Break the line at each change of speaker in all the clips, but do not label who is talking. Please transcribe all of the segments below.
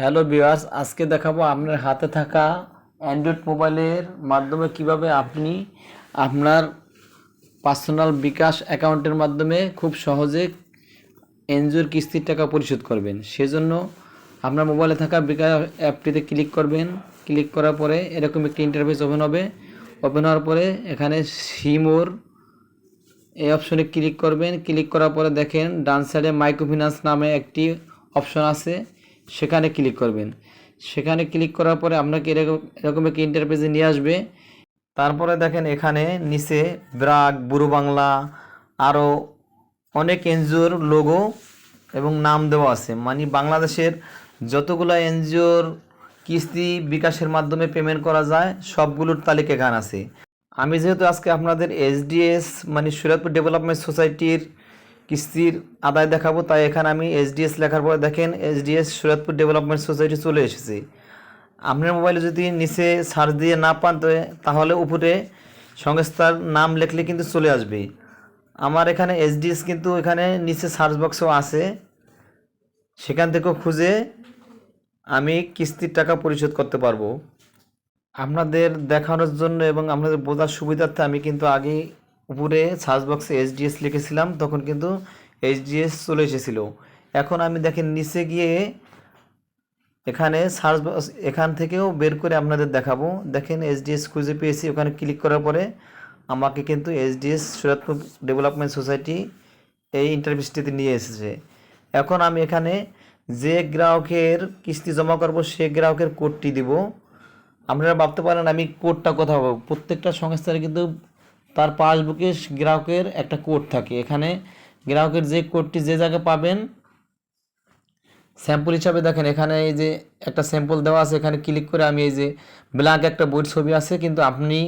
Hello viewers, আজকে দেখাবো আপনার হাতে থাকা অ্যান্ড্রয়েড মোবাইলের মাধ্যমে কীভাবে আপনি আপনার পার্সোনাল বিকাশ অ্যাকাউন্টের মাধ্যমে খুব সহজে এনজিওর কিস্তির টাকা পরিশোধ করবেন। সেজন্য আপনার মোবাইলে থাকা বিকাশ অ্যাপটিতে ক্লিক করবেন। ক্লিক করার পরে এরকম একটি ইন্টারফেস ওপেন হবে। ওপেন হওয়ার পরে এখানে সিমোর এই অপশনে ক্লিক করবেন। ক্লিক করার পরে দেখেন ডান সাইডে মাইক্রোফিন্যান্স নামে একটি অপশন আছে। সেখানে ক্লিক করবেন। সেখানে ক্লিক করার পরে আপনাকে এরকম এরকম একটি ইন্টারপেজে নিয়ে আসবে। তারপরে দেখেন এখানে নিচে ব্রাক বুড়ো বাংলা আরও অনেক এনজিওর লোগো এবং নাম দেওয়া আছে। মানে বাংলাদেশের যতগুলো এনজিওর কিস্তি বিকাশের মাধ্যমে পেমেন্ট করা যায়, সবগুলোর তালিকা এখানে আছে। আমি যেহেতু আজকে আপনাদের এসডিএস মানে সুরাতপুর ডেভেলপমেন্ট সোসাইটির কিস্তির আদায় দেখাবো, তাই এখানে আমি এসডিএস লেখার পরে দেখেন এসডিএস সুরাতপুর ডেভেলপমেন্ট সোসাইটি চলে এসেছে। আপনার মোবাইলে যদি নিচে সার্চ দিয়ে না পান তাহলে উপরে সংস্থার নাম লিখলে কিন্তু চলে আসবে। আমার এখানে এসডিএস কিন্তু এখানে নিচে সার্চ বক্সও আছে। সেখান থেকেও খুঁজে আমি কিস্তির টাকা পরিশোধ করতে পারব। আপনাদের দেখানোর জন্য এবং আপনাদের বোঝার সুবিধার্থে আমি কিন্তু আগে উপরে সার্চ বক্সে এইচডিএস লিখেছিলাম, তখন কিন্তু এইচডিএস চলে এসেছিল। এখন আমি দেখেন নিচে গিয়ে এখানে সার্চ বক্স এখান থেকেও বের করে আপনাদের দেখাবো। দেখেন এইচডিএস খুঁজে পেয়েছি, ওখানে ক্লিক করার পরে আমাকে কিন্তু এইচডিএস সুরাতপুর ডেভেলপমেন্ট সোসাইটি এই ইন্টারভিউসটিতে নিয়ে এসেছে। এখন আমি এখানে যে গ্রাহকের কিস্তি জমা করব, সে গ্রাহকের কোডটি দিব। আপনারা ভাবতে পারেন আমি কোডটা কোথাও পাবো? প্রত্যেকটা সংস্থার কিন্তু তার পাসবুকে গ্রাহকের একটা কোড থাকে। এখানে গ্রাহকের যে কোডটি যে জায়গায় পাবেন স্যাম্পল হিসাবে দেখেন, এখানে এই যে একটা স্যাম্পল দেওয়া আছে, এখানে ক্লিক করে আমি এই যে ব্ল্যাঙ্ক একটা বইয়ের ছবি আছে, কিন্তু আপনি,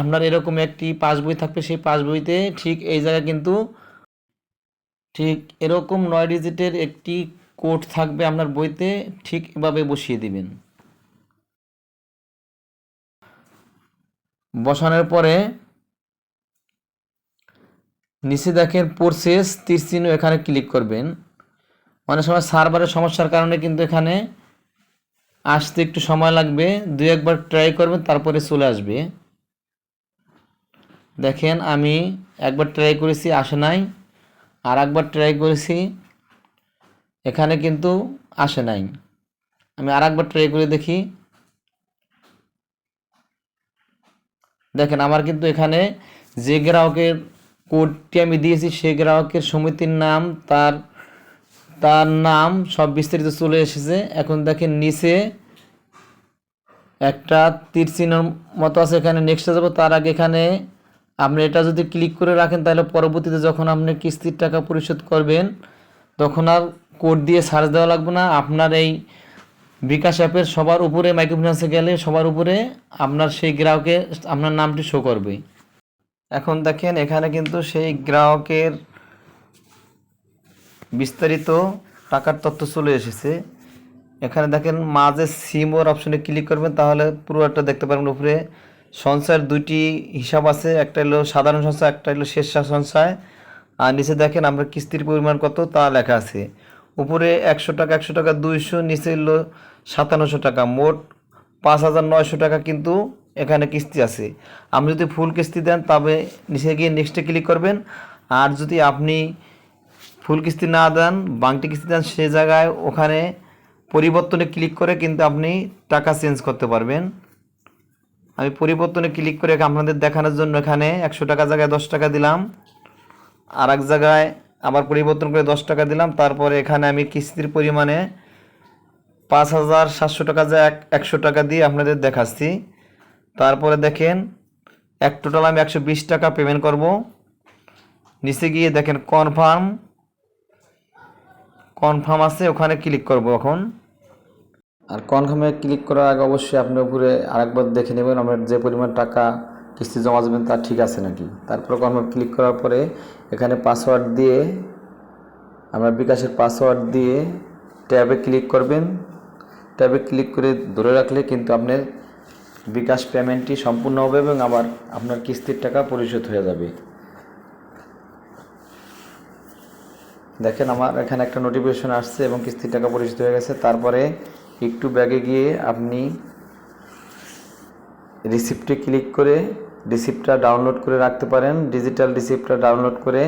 আপনার এরকম একটি পাসবই থাকবে, সেই পাসবইতে ঠিক এই জায়গায় কিন্তু ঠিক এরকম নয় ডিজিটের একটি কোড থাকবে আপনার বইতে, ঠিক এভাবে বসিয়ে দিবেন। বসানোর পরে নিচে দেখেন প্রসেস তীর চিহ্ন এখানে ক্লিক করবেন। অনেক সময় সার্ভারের সমস্যার কারণে কিন্তু এখানে আসতে একটু সময় লাগবে। দুই একবার ট্রাই করবেন, তারপরে চলে আসবে। দেখেন আমি একবার ট্রাই করেছি, আসে নাই। আর একবার ট্রাই করেছি, এখানে কিন্তু আসে নাই। আমি আর একবার ট্রাই করে দেখি। দেখেন আমার কিন্তু এখানে যে গ্রাহকের কোডটি আমি দিয়েছি সেই গ্রাহকের সমিতির নাম, তার তার নাম সব বিস্তারিত চলে এসেছে। এখন দেখেন নিচে একটা তীর চিহ্নর মতো আছে, এখানে নেক্সটে যাব। তার আগে এখানে আপনি এটা যদি ক্লিক করে রাখেন, তাহলে পরবর্তীতে যখন আপনি কিস্তির টাকা পরিশোধ করবেন, তখন আর কোড দিয়ে সার্চ দেওয়া লাগবে না। আপনার এই বিকাশ অ্যাপের সবার উপরে মাইক্রোফিন্যান্সে গেলে সবার উপরে আপনার সেই গ্রাহকের, আপনার নামটি শো করবে। এখন দেখেন এখানে কিন্তু সেই গ্রাহকের বিস্তারিত টাকার তথ্য চলে এসেছে। এখানে দেখেন মাঝে সিম ওর অপশনে ক্লিক করবেন, তাহলে পুরো একটা দেখতে পারবেন উপরে। সঞ্চয়ের দুইটি হিসাব আছে, একটা হলো সাধারণ সঞ্চয়, একটা হলো শেষ সঞ্চয়। আর নিচে দেখেন আমরা কিস্তির পরিমাণ কত, তা লেখা আছে। উপরে একশো টাকা একশো টাকা, দুইশো, নিচে হলো সাতান্নশো টাকা। মোট পাঁচ হাজার নয়শো টাকা কিন্তু এখানে কিস্তি আছে। আপনি যদি ফুল কিস্তি দেন, তবে নিচে গিয়ে নেক্সটে ক্লিক করবেন। আর যদি আপনি ফুল কিস্তি না দেন, বাংটি কিস্তি দেন, সে জায়গায় ওখানে পরিবর্তনে ক্লিক করে কিন্তু আপনি টাকা চেঞ্জ করতে পারবেন। আমি পরিবর্তনে ক্লিক করে আপনাদের দেখানোর জন্য এখানে একশো টাকা জায়গায় দশ টাকা দিলাম। আর এক জায়গায় আবার পরিবর্তন করে দশ টাকা দিলাম। তারপরে এখানে আমি কিস্তির পরিমাণে পাঁচ হাজার সাতশো টাকা যা এক একশো টাকা দিয়ে আপনাদের দেখাচ্ছি। তারপরে দেখেন, এক টোটাল আমি একশো বিশ টাকা পেমেন্ট করব। নিচে গিয়ে দেখেন কনফার্ম কনফার্ম আছে, ওখানে ক্লিক করব এখন। আর কনফার্মে ক্লিক করার আগে অবশ্যই আপনি উপরে আরেকবার দেখে নেবেন আমার যে পরিমাণ টাকা কিস্তি জমা যাবেন তা ঠিক আছে নাকি? তারপর কনফার্ম ক্লিক করার পরে এখানে পাসওয়ার্ড দিয়ে আমরা বিকাশের পাসওয়ার্ড দিয়ে ট্যাবে ক্লিক করবেন। ট্যাবে ক্লিক করে ধরে রাখলে কিন্তু আপনার বিকাশ পেমেন্টটি সম্পূর্ণ হবে এবং আবার আপনার কিস্তির টাকা পরিশোধ হয়ে যাবে। দেখেন আমার এখানে একটা নোটিফিকেশন আসছে এবং কিস্তির টাকা পরিশোধ হয়ে গেছে। তারপরে একটু ব্যাগে গিয়ে আপনি রিসিপ্টে ক্লিক করে রিসিপ্টটা ডাউনলোড করে রাখতে পারেন। ডিজিটাল রিসিপ্টটা ডাউনলোড করে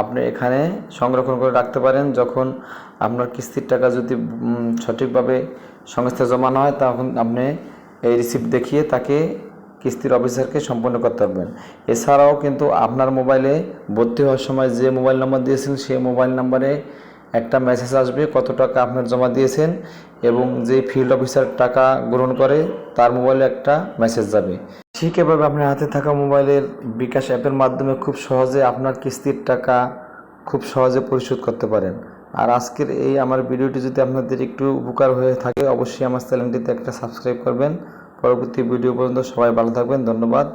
আপনি এখানে সংরক্ষণ করে রাখতে পারেন। যখন আপনার কিস্তির টাকা যদি সঠিকভাবে সংস্থা জমানো হয়, তখন আপনি এই রিসিপ্ট দেখিয়ে তাকে কিস্তির অফিসারকে সম্পন্ন করতে পারবেন এছাড়াও কিন্তু আপনার মোবাইলে ভর্তি হওয়ার সময় যে মোবাইল নম্বর দিয়েছেন, সেই মোবাইল নম্বরে একটা মেসেজ আসবে, কত টাকা আপনার জমা দিয়েছেন এবং যে ফিল্ড অফিসার টাকা গ্রহণ করে, তার মোবাইলে একটা মেসেজ যাবে। ঠিক এভাবে আপনার হাতে থাকা মোবাইলের বিকাশ অ্যাপের মাধ্যমে খুব সহজে আপনার কিস্তির টাকা খুব সহজে পরিশোধ করতে পারেন। আর আজকের এই আমার ভিডিওটি যদি আপনাদের একটু উপকার হয়ে থাকে, অবশ্যই আমার চ্যানেলটিতে একটা সাবস্ক্রাইব করবেন। পরবর্তী ভিডিও পর্যন্ত সবাই ভালো থাকবেন, ধন্যবাদ।